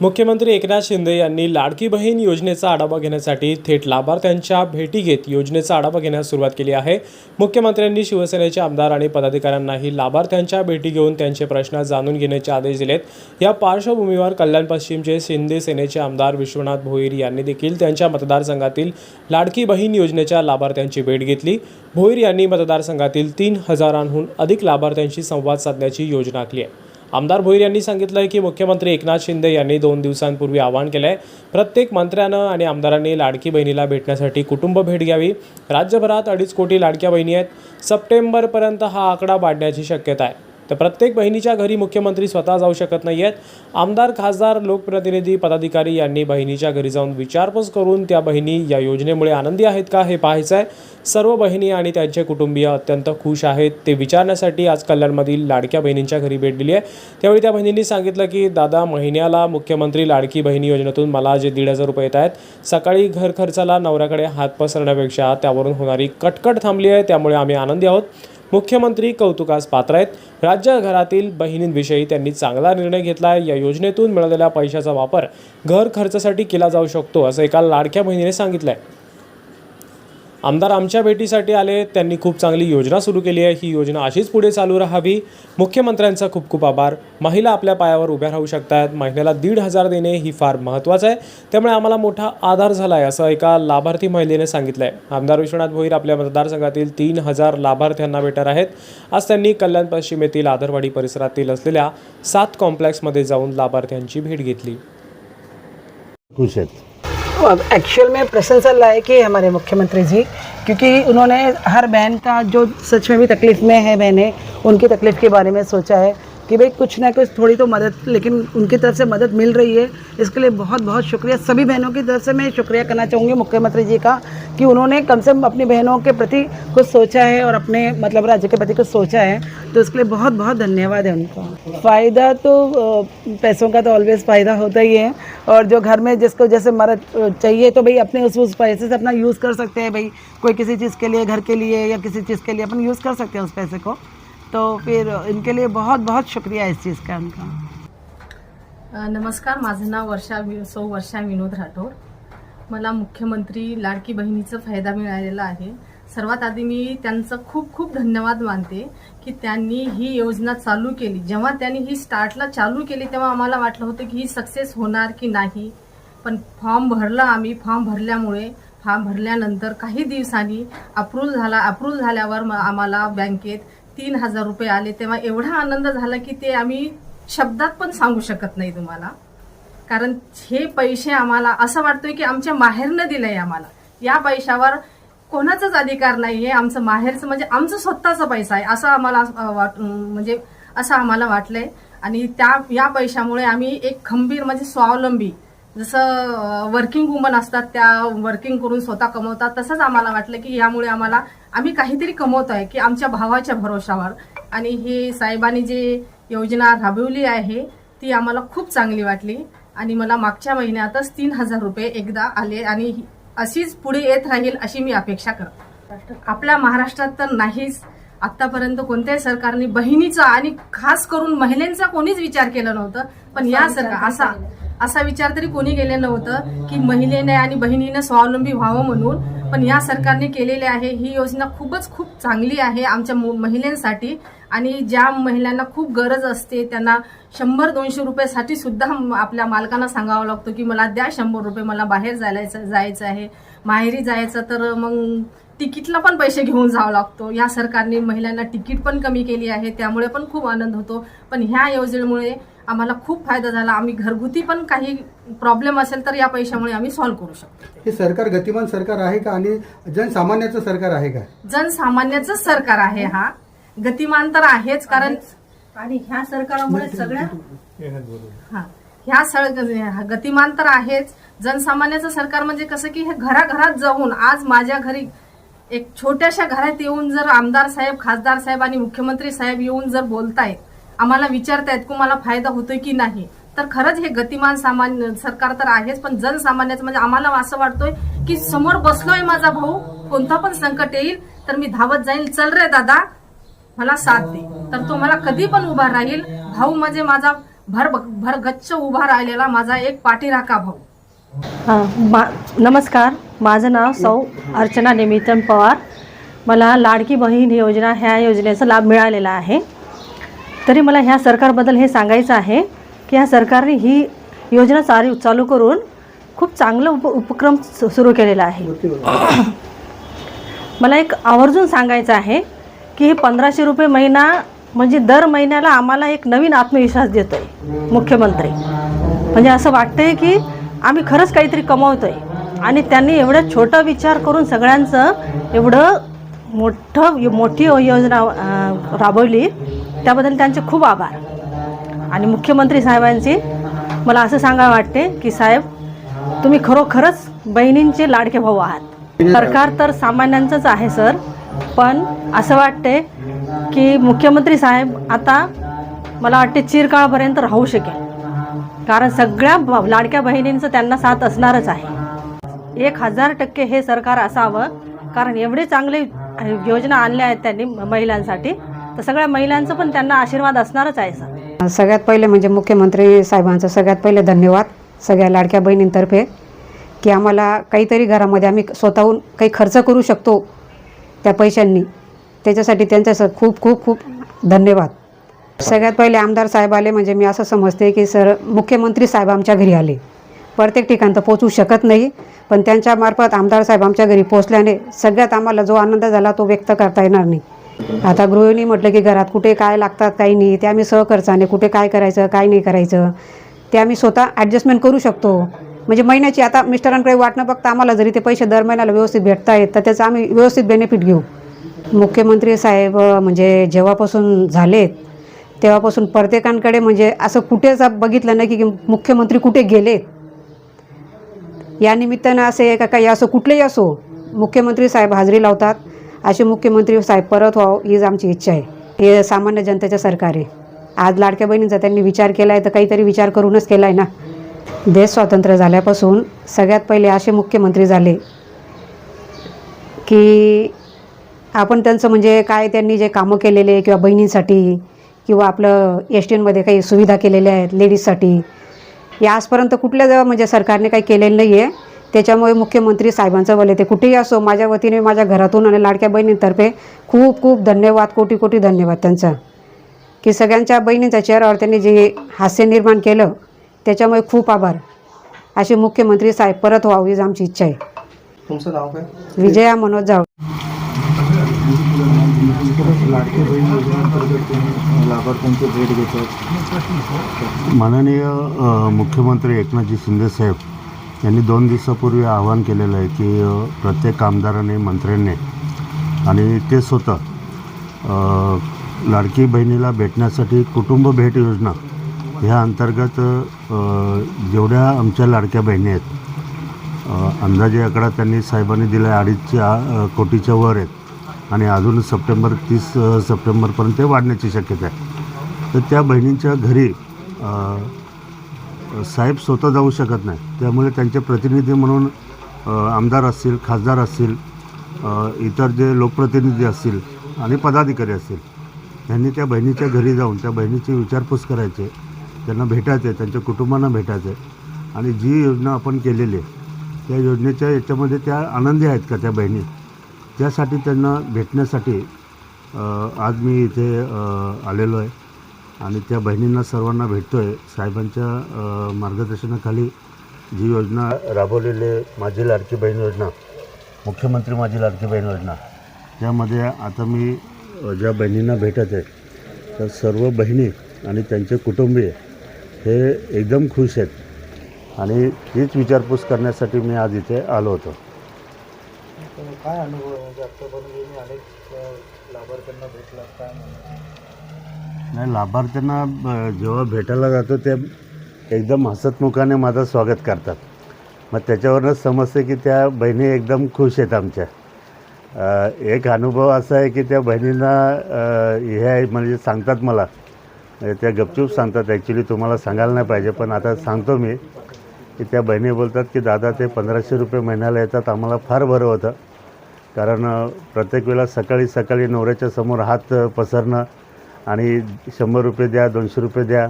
मुख्यमंत्री एकनाथ शिंदे यांनी लाडकी बहीण योजनेचा आढावा घेण्यासाठी थेट लाभार्थ्यांच्या भेटी घेत योजनेचा आढावा घेण्यास सुरुवात केली आहे. मुख्यमंत्र्यांनी शिवसेनेचे आमदार आणि पदाधिकाऱ्यांनाही लाभार्थ्यांच्या भेटी घेऊन त्यांचे प्रश्न जाणून घेण्याचे आदेश दिलेत. या पार्श्वभूमीवर कल्याण पश्चिमचे शिंदे सेनेचे आमदार विश्वनाथ भोईर यांनी देखील त्यांच्या मतदारसंघातील लाडकी बहीण योजनेच्या लाभार्थ्यांची भेट घेतली. भोईर यांनी मतदारसंघातील तीन हजारांहून अधिक लाभार्थ्यांशी संवाद साधण्याची योजना आखली आहे. आमदार भोईर यांनी सांगितलं आहे की मुख्यमंत्री एकनाथ शिंदे यांनी दोन दिवसांपूर्वी आवाहन केलं आहे प्रत्येक मंत्र्यानं आणि आमदारांनी लाडकी बहिणीला भेटण्यासाठी कुटुंब भेट घ्यावी. राज्यभरात अडीच कोटी लाडक्या बहिणी आहेत. सप्टेंबरपर्यंत हा आकडा वाढण्याची शक्यता आहे. तर प्रत्येक बहिणीच्या घरी मुख्यमंत्री स्वतः जाऊ शकत नाही आहेत. आमदार खासदार लोकप्रतिनिधी पदाधिकारी यांनी बहिणीच्या घरी जाऊन विचारपूस करून त्या बहिणी या योजनेमुळे आनंदी आहेत का हे पाहायचं आहे सर्व बहिणी आणि त्यांचे कुटुंबीय अत्यंत खुश आहेत. ते विचारण्यासाठी आज कल्याणमधील लाडक्या बहिणींच्या घरी भेट दिली आहे. त्यावेळी त्या बहिणींनी सांगितलं की दादा महिन्याला मुख्यमंत्री लाडकी बहिणी योजनेतून मला जे दीड हजार रुपये येत आहेत सकाळी घर खर्चाला नवऱ्याकडे हात पसरण्यापेक्षा त्यावरून होणारी कटकट थांबली आहे. त्यामुळे आम्ही आनंदी आहोत. मुख्यमंत्री कौतुकास पात्र आहेत. राज्यघरातील बहिणींविषयी त्यांनी चांगला निर्णय घेतला आहे. या योजनेतून मिळालेल्या पैशाचा वापर घर खर्चासाठी केला जाऊ शकतो असं एका लाडक्या बहिणीने सांगितलं आहे आमदार आमच्या भेटीसाठी आले. त्यांनी खूप चांगली योजना सुरू केली आहे. ही योजना अशीच पुढे चालू राहावी. मुख्यमंत्र्यांचा खूप खूप आभार. महिला आपल्या पायावर उभ्या राहू शकतात. महिन्याला दीड हजार देणे ही फार महत्त्वाचं आहे. त्यामुळे आम्हाला मोठा आधार झाला आहे असं एका लाभार्थी महिलेने सांगितलं आहे आमदार विश्वनाथ भोईर आपल्या मतदारसंघातील तीन हजार लाभार्थ्यांना भेटणार आहेत. आज त्यांनी कल्याण पश्चिम येथील आदरवाडी परिसरातील असलेल्या सात कॉम्प्लेक्समध्ये जाऊन लाभार्थ्यांची भेट घेतली. खुश आहेत. एक्चुअल में प्रशंसा लायक है हमारे मुख्यमंत्री जी क्योंकि उन्होंने हर बहन का जो सच में भी तकलीफ़ में है बहनें उनकी तकलीफ़ के बारे में सोचा है। कि भाई कुछ ना कुछ थोड़ी तो मदद, लेकिन उनकी तरफ़ से मदद मिल रही है। इसके लिए बहुत बहुत शुक्रिया। सभी बहनों की तरफ़ से मैं शुक्रिया करना चाहूँगी मुख्यमंत्री जी का, कि उन्होंने कम से कम अपनी बहनों के प्रति कुछ सोचा है और अपने मतलब राज्य के प्रति कुछ सोचा है। तो इसके लिए बहुत बहुत धन्यवाद है उनका। फ़ायदा तो पैसों का तो ऑलवेज फ़ायदा होता ही है। और जो घर में जिसको जैसे मदद चाहिए तो भाई अपने उस उस पैसे से अपना यूज़ कर सकते हैं भाई। कोई किसी चीज़ के लिए, घर के लिए या किसी चीज़ के लिए अपन यूज़ कर सकते हैं उस पैसे को। तो फिर इनके लिए बहुत बहुत शुक्रिया इस चीज़ का उनका। नमस्कार माझं नाव वर्षा वि- सौ वर्षा विनोद राठोड. मला मुख्यमंत्री लाडकी बहिणीचा फायदा मिळालेला आहे. सर्वात आधी मी त्यांचं खूप खूप धन्यवाद मानते की त्यांनी ही योजना चालू केली. जेव्हा त्यांनी ही स्टार्टला चालू केली तेव्हा आम्हाला वाटलं होतं की ही सक्सेस होणार की नाही. पण फॉर्म भरला आम्ही. फॉर्म भरल्यामुळे फॉर्म भरल्यानंतर काही दिवसांनी अप्रूव्ह झाला अप्रूव्ह झाल्यावर मग आम्हाला बँकेत तीन हजार रुपये आले तेव्हा एवढा आनंद झाला की ते आम्ही शब्दात पण सांगू शकत नाही तुम्हाला. कारण हे पैसे आम्हाला असं वाटतोय की आमच्या माहेरनं दिलंय आम्हाला. या पैशावर कोणाचाच अधिकार नाही आहे आमचं माहेरचं म्हणजे आमचं स्वतःचा पैसा आहे असं आम्हाला वाट म्हणजे असं आम्हाला वाटलंय. आणि त्या या पैशामुळे आम्ही एक खंबीर म्हणजे स्वावलंबी जसं वर्किंग वुमन असतात त्या वर्किंग करून स्वतः कमवतात तसंच आम्हाला वाटलं की यामुळे आम्हाला आम्ही काहीतरी कमवत आहे की आमच्या भावाच्या भरोशावर. आणि ही साहेबांनी जी योजना राबवली आहे ती आम्हाला खूप चांगली वाटली. आणि मला मागच्या महिन्यातच तीन हजार रुपये एकदा आले आणि अशीच पुढे येत राहील अशी मी अपेक्षा करते. आपल्या महाराष्ट्रात तर नाहीच. आतापर्यंत कोणत्याही सरकारने बहिणीचा आणि खास करून महिलांचा कोणीच विचार केला नव्हतं. पण या सरकार असा असा विचार तरी कोणी केलेलं नव्हतं की महिलेने आणि बहिणीने स्वावलंबी व्हावं म्हणून. पण या सरकारने केलेले आहे. ही योजना खूपच खूप चांगली आहे आमच्या मु- महिलांसाठी. आणि ज्या महिलांना खूप गरज असते त्यांना शंभर दोनशे रुपयासाठी सुद्धा आपल्या मालकांना सांगावं लागतो की मला द्या शंभर रुपये मला बाहेर जायचं जायचं आहे. माहेरी जायचं तर मग तिकीटला पण पैसे घेऊन जावं लागतो. या सरकारने महिलांना तिकीट पण कमी केली आहे त्यामुळे पण खूप आनंद होतो. पण ह्या योजनेमुळे आम्हाला खूप फायदा झाला. आम्ही घरगुती पण काही प्रॉब्लेम असेल तर या पैशामुळे आम्ही सॉल्व्ह करू शकतो. हे सरकार गतिमान सरकार आहे का? आणि जनसामान्याचं सरकार आहे का? जनसामान्याचं सरकार आहे हा. गतिमान तर आहेच कारण आणि ह्या सरकारमुळे सगळ्या हा. ह्या सळ गतिमान तर आहेच. जनसामान्याचं सरकार म्हणजे कसं की हे घराघरात जाऊन आज माझ्या घरी एक छोट्याशा घरात येऊन जर आमदार साहेब खासदार साहेब आणि मुख्यमंत्री साहेब येऊन जर बोलतायत आम्हाला विचारतायत की मला फायदा होतोय की नाही. तर खरंच हे गतिमान सामान्य सरकार तर आहेच पण जनसामान्याचं म्हणजे आम्हाला असं वाटतोय की समोर बसलोय माझा भाऊ कोणता पण संकट येईल तर मी धावत जाईल चल रे दादा मला साथ दे. तर तो मला कधी पण उभा राहील. भाऊ म्हणजे माझा भर भर गच्च उभा राहिलेला माझा एक पाठीराखा भाऊ. मा नमस्कार. माझं नाव सौ अर्चना निमितन पवार. मला लाडकी बहीण योजना ह्या योजनेचा लाभ मिळालेला आहे. तरी मला ह्या सरकारबद्दल हे सांगायचं आहे की ह्या सरकारने ही योजना चालू चालू करून खूप चांगलं उप उपक्रम सु- सुरू केलेला आहे. मला एक आवर्जून सांगायचं आहे की हे पंधराशे रुपये महिना म्हणजे दर महिन्याला आम्हाला एक नवीन आत्मविश्वास देतो आहे मुख्यमंत्री. म्हणजे असं वाटतंय की आम्ही खरंच काहीतरी कमवतो आहे आणि त्यांनी एवढं छोटा विचार करून सगळ्यांचं एवढं मोठं मोठी योजना राबवली. त्याबद्दल त्यांचे खूप आभार. आणि मुख्यमंत्री साहेबांची मला असं सांगावं वाटते की साहेब तुम्ही खरोखरच बहिणींचे लाडके भाऊ आहात. सरकार तर सामान्यांचंच आहे सर. पण असं वाटते की मुख्यमंत्री साहेब आता मला वाटते चिरकाळपर्यंत राहू शकेल. कारण सगळ्या लाडक्या बहिणींचं त्यांना साथ असणारच आहे. एक हजार टक्के हे सरकार असावं. कारण एवढे चांगले योजना आणल्या आहेत त्यांनी महिलांसाठी. तर सगळ्या महिलांचं पण त्यांना आशीर्वाद असणारच आहे सर. सगळ्यात पहिले म्हणजे मुख्यमंत्री साहेबांचं सगळ्यात पहिले धन्यवाद सगळ्या लाडक्या बहिणींतर्फे की आम्हाला काहीतरी घरामध्ये आम्ही स्वतःहून काही खर्च करू शकतो त्या पैशांनी. त्याच्यासाठी त्यांचं सर खूप खूप खूप धन्यवाद. सगळ्यात पहिले आमदार साहेब आले म्हणजे मी असं समजते की सर मुख्यमंत्री साहेब आमच्या घरी आले. प्रत्येक ठिकाण तर पोचू शकत नाही पण त्यांच्यामार्फत आमदार साहेब आमच्या घरी पोचल्याने सगळ्यात आम्हाला जो आनंद झाला तो व्यक्त करता येणार नाही. आता गृहिणी म्हटलं की घरात कुठे काय लागतात काही नाही. ते आम्ही सहखर्चाने कुठे काय करायचं काय नाही करायचं. ते आम्ही स्वतः ॲडजस्टमेंट करू शकतो. म्हणजे महिन्याची आता मिस्टरांकडे वाट न बघता आम्हाला जरी ते पैसे दर महिन्याला व्यवस्थित भेटत आहेत तर त्याचं आम्ही व्यवस्थित बेनिफिट घेऊ. मुख्यमंत्री साहेब म्हणजे जेव्हापासून झालेत तेव्हापासून प्रत्येकांकडे म्हणजे असं कुठेच बघितलं नाही की मुख्यमंत्री कुठे गेलेत. या निमित्तानं असे का काही असो कुठलेही असो मुख्यमंत्री साहेब हाजरी लावतात. असे मुख्यमंत्री साहेब परत व्हावं हीच आमची इच्छा आहे. हे सामान्य जनतेचं सरकार आहे. आज लाडक्या बहिणींचा त्यांनी विचार केला आहे तर काहीतरी विचार करूनच केला आहे ना. देश स्वातंत्र्य झाल्यापासून सगळ्यात पहिले असे मुख्यमंत्री झाले की आपण त्यांचं म्हणजे काय त्यांनी जे कामं केलेले किंवा बहिणींसाठी किंवा आपलं एस एनमध्ये काही सुविधा केलेल्या आहेत लेडीजसाठी या आजपर्यंत कुठल्या जेव्हा म्हणजे सरकारने काही केलेलं नाही आहे त्याच्यामुळे मुख्यमंत्री साहेबांचं बोले ते कुठेही असो माझ्या वतीने माझ्या घरातून आणि लाडक्या बहिणींतर्फे खूप खूप धन्यवाद कोटी कोटी धन्यवाद त्यांचा. की सगळ्यांच्या बहिणींच्या चेहऱ्यावर त्यांनी जे हास्य निर्माण केलं त्याच्यामुळे खूप आभार. असे मुख्यमंत्री साहेब परत व्हावी हीच आमची इच्छा आहे. तुमचं नाव काय? विजया मनोज जाव माननीय अ, मुख्यमंत्री एकनाथजी शिंदेसाहेब यांनी दोन दिवसापूर्वी आवाहन केलेलं आहे की प्रत्येक आमदाराने मंत्र्यांनी आणि ते स्वतः लाडकी बहिणीला भेटण्यासाठी कुटुंब भेट योजना ह्या अंतर्गत जेवढ्या आमच्या लाडक्या बहिणी आहेत अंदाजे आकडा त्यांनी साहेबांनी दिला आहे अडीचच्या कोटीच्या वर आहेत आणि अजून सप्टेंबर तीस सप्टेंबरपर्यंत ते वाढण्याची शक्यता आहे. तर त्या बहिणींच्या घरी साहेब स्वतः जाऊ शकत नाही. त्यामुळे त्यांचे प्रतिनिधी म्हणून आमदार असतील खासदार असतील इतर जे लोकप्रतिनिधी असतील आणि पदाधिकारी असतील त्यांनी त्या बहिणीच्या घरी जाऊन त्या बहिणीची विचारपूस करायचे त्यांना भेटायचे त्यांच्या कुटुंबांना भेटायचे. आणि जी योजना आपण केलेली आहे त्या योजनेच्या याच्यामध्ये त्या आनंदी आहेत का त्या बहिणी? त्यासाठी त्यांना भेटण्यासाठी आज मी इथे आलेलो आहे. आणि त्या बहिणींना सर्वांना भेटतो आहे साहेबांच्या मार्गदर्शनाखाली जी योजना राबवलेली आहे, माझी लाडकी बहीण योजना मुख्यमंत्री माझी लाडकी बहीण योजना त्यामध्ये आता मी ज्या बहिणींना भेटत आहे त्या सर्व बहिणी आणि त्यांचे कुटुंबीय हे एकदम खुश आहेत. आणि तीच विचारपूस करण्यासाठी मी आज इथे आलो होतो. काय अनुभव आहे? म्हणजे आतापर्यंत अनेक लाभार्थ्यांना भेटला काय नाही लाभार्थ्यांना जेव्हा भेटायला जातो ते एकदम हसतमुखाने माझं स्वागत करतात. मग त्याच्यावरूनच समजते की त्या बहिणी एकदम खुश आहेत आमच्या. एक अनुभव असा आहे की त्या बहिणींना हे आहे म्हणजे सांगतात मला. म्हणजे त्या गपचूप सांगतात. ॲक्च्युली तुम्हाला सांगायला नाही पाहिजे पण आता सांगतो मी. की त्या बहिणी बोलतात की दादा ते पंधराशे रुपये महिन्याला येतात. आम्हाला फार बरं होतं. कारण प्रत्येक वेळेला सकाळी सकाळी नवऱ्याच्या समोर हात पसरणं आणि शंभर रुपये द्या दोनशे रुपये द्या.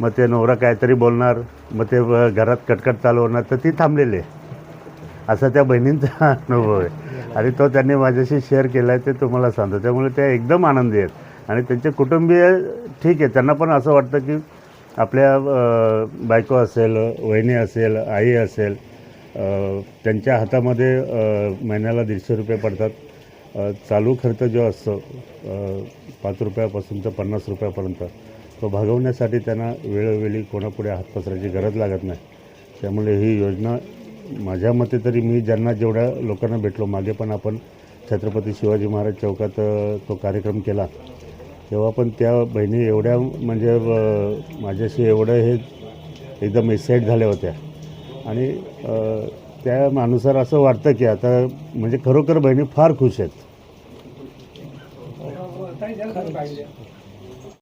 मग ते नवरा काहीतरी बोलणार मग ते घरात कटकट चालू होणार तर ती थांबलेली आहे. असा त्या बहिणींचा अनुभव आहे. आणि तो त्यांनी माझ्याशी शेअर केला आहे ते तुम्हाला सांगतो त्यामुळे ते एकदम आनंदी आहेत. आणि त्यांचे कुटुंबीय ठीक आहे. त्यांना पण असं वाटतं की आपल्या बायको असेल वहिनी असेल आई असेल त्यांच्या हातामध्ये महिन्याला दीडशे रुपये पडतात. चालू खर्च जो असतो पाच रुपयापासून तर पन्नास रुपयापर्यंत तो भागवण्यासाठी त्यांना वेळोवेळी कोणापुढे हात पसरायची गरज लागत नाही. त्यामुळे ही योजना माझ्या मते तरी मी ज्यांना जेवढ्या लोकांना भेटलो मागे पण आपण छत्रपती शिवाजी महाराज चौकात तो कार्यक्रम केला तेव्हा पण त्या बहिणी एवढ्या म्हणजे माझ्याशी एवढं हे एकदम एक्साईट झाल्या होत्या. आणि त्या अनुसार असं वाटतं की आता म्हणजे खरोखर बहिणी फार खुश आहेत.